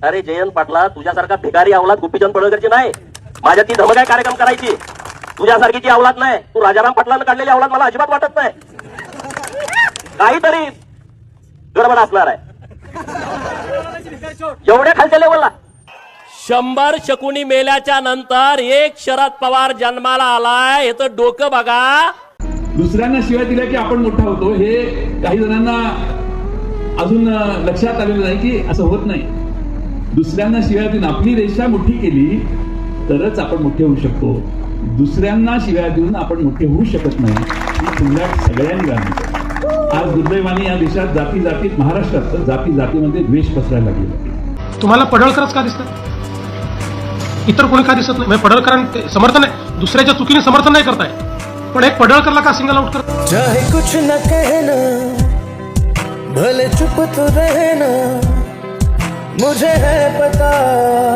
अरे जयंत पाटला तुझ्यासारखा भिकारी अवलाद गोपीचंद पडळकरची नाही. माझ्या ती धमकाय कार्यक्रम करायची. तुझ्यासारखीची अवलाद नाही तू राजाराम पाटलानं काढलेली अवलाद मला अजिबात वाटत नाही. काहीतरी गडबड असणार आहे. एवढ्या खालच्या लेवलला शंभर शकुनी मेल्याच्या नंतर एक शरद पवार जन्माला आलाय. हे तर डोकं बघा. दुसऱ्यांना शिवाय दिल्या की आपण मोठा होतो. हे काही जणांना अजून लक्षात आलेलं नाही की असं होत नाही. दुसऱ्यांना शिवाय देऊन आपली रेषा मोठी केली तरच आपण मोठे होऊ शकतो. दुसऱ्यांना शिवाय देऊन आपण मोठे होऊ शकत नाही. ही सगळ्यांनी आज दुर्दैवाने या देशात जाती जातीत महाराष्ट्रात तर जाती जातीमध्ये द्वेष पसरायला लागलेला आहे तुम्हाला पडळकरच का दिसतात इतर कोणी का दिसत नाही? म्हणजे पडळकरांचे समर्थन आहे. दुसऱ्याच्या चुकीने समर्थन नाही करताय. पण एक पडळकरला का सिंगल आउट करत कुछ न कहना भले चुप तो रहना मुझे है पता।